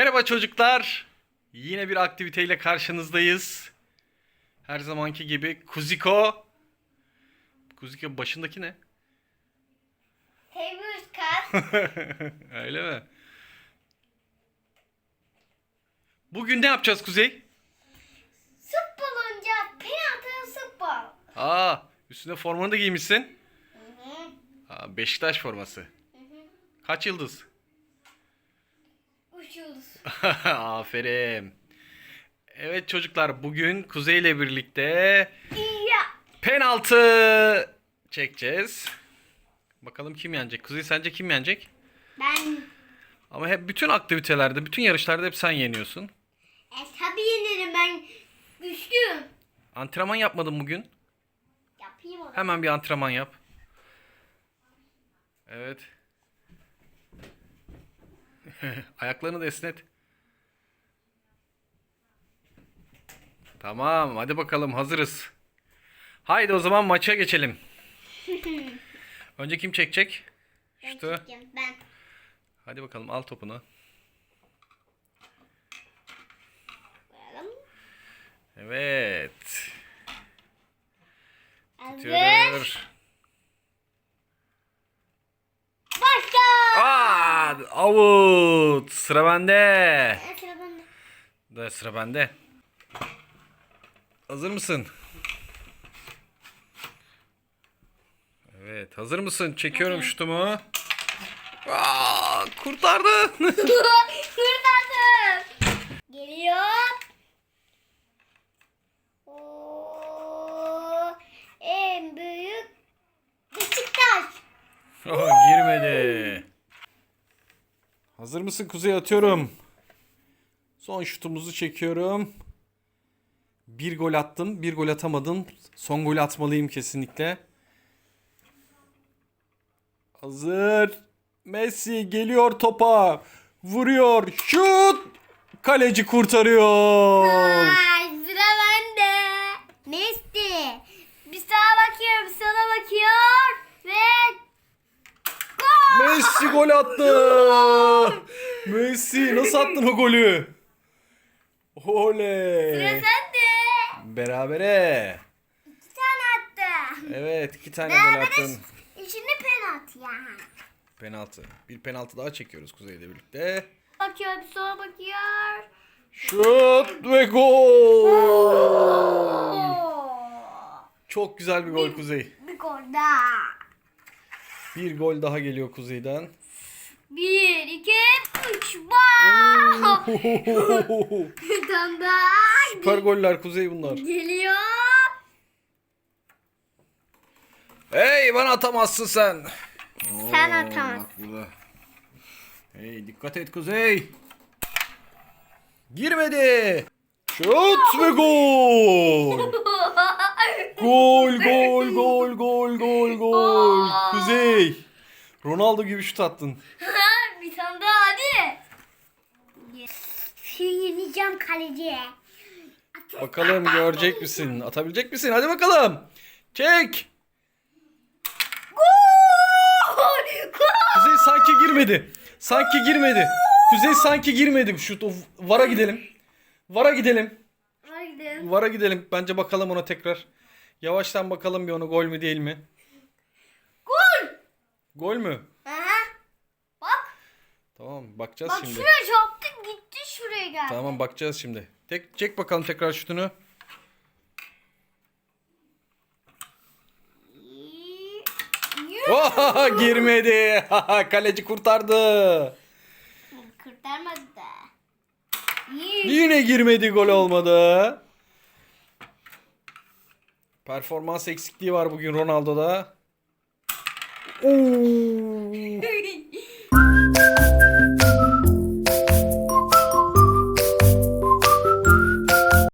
Merhaba çocuklar. Yine bir aktiviteyle karşınızdayız. Her zamanki gibi Kuziko. Kuziko başındaki ne? Temmuz kas. Öyle mi? Bugün ne yapacağız Kuzey? Futbol oynayacağız. Penaltı futbol. Aa, üstüne formanı da giymişsin. Hı hı. Aa, Beşiktaş forması. Kaç yıldız? Üç yıldız. Aferin. Evet çocuklar bugün Kuzey ile birlikte Ya. penaltı çekeceğiz. Bakalım kim yenecek? Kuzey sence kim yenecek? Ben Ama hep bütün aktivitelerde, bütün yarışlarda hep sen yeniyorsun. e, tabii yenirim ben güçlüyüm. Antrenman yapmadın bugün. Yapayım onu. Hemen bir antrenman yap. Evet. Ayaklarını da esnet. Tamam, hadi bakalım hazırız. Haydi o zaman maça geçelim. Önce kim çekecek? Ben Şutu. çekeceğim, Ben. Hadi bakalım al topunu. Koyalım. Evet. Hazır. Aa, out. Sıra bende. Sıra bende. Da sıra bende. Hazır mısın? Evet, hazır mısın? Çekiyorum şutumu. Aa, kurtardı. Kurtardım. Geliyor. Oo, en büyük Beşiktaş. Oh, girmedi. Hazır mısın Kuzey? Atıyorum. Son şutumuzu çekiyorum. Bir gol attım. Bir gol atamadım. Son golü atmalıyım kesinlikle. Hazır. Messi geliyor topa. Vuruyor. Şut. Kaleci kurtarıyor. Ay sıra bende. Messi. Bir sağa bakıyorum, bir sola bakıyor ve gol. Messi gol attı. Messi nasıl attın o golü? Oley. Sıra sende. Berabere. İki tane attı. Evet iki tane gol Berabere attın. içinde penaltı ya. Penaltı. Bir penaltı daha çekiyoruz Kuzey'le birlikte. Bakıyor, bir sola bakıyor. Şut ve gol. Çok güzel bir gol Kuzey. Bir gol daha. Bir gol daha geliyor Kuzey'den. Bir, iki, üç. Wow. Daha. Süper goller Kuzey bunlar. Geliyor. Hey bana atamazsın sen. Sen Oo, atamazsın. bak burada. Hey dikkat et Kuzey. Girmedi. Şut ve gol. Gol gol gol gol gol gol. Kuzey. Ronaldo gibi şut attın. bir tane daha hadi. Yeneceğim kaleciye. Bakalım görecek misin? Atabilecek misin? Hadi bakalım. Çek. Gol! Gol! Kuzey sanki girmedi. Sanki girmedi. Kuzey sanki girmedi. Şut o- vara gidelim. Vara gidelim. Haydi. Vara gidelim. Bence bakalım ona tekrar. Yavaştan bakalım bir onu gol mü değil mi? Gol! Gol mü? Aha. Bak. Tamam bakacağız Bak şimdi. şuraya çarptı gitti şuraya geldi. Tamam bakacağız şimdi. Tek çek bakalım tekrar şutunu. Yürü. Oh, girmedi. Kaleci kurtardı. Kurtarmadı da. Yine girmedi gol olmadı. Performans eksikliği var bugün Ronaldo'da. Oo.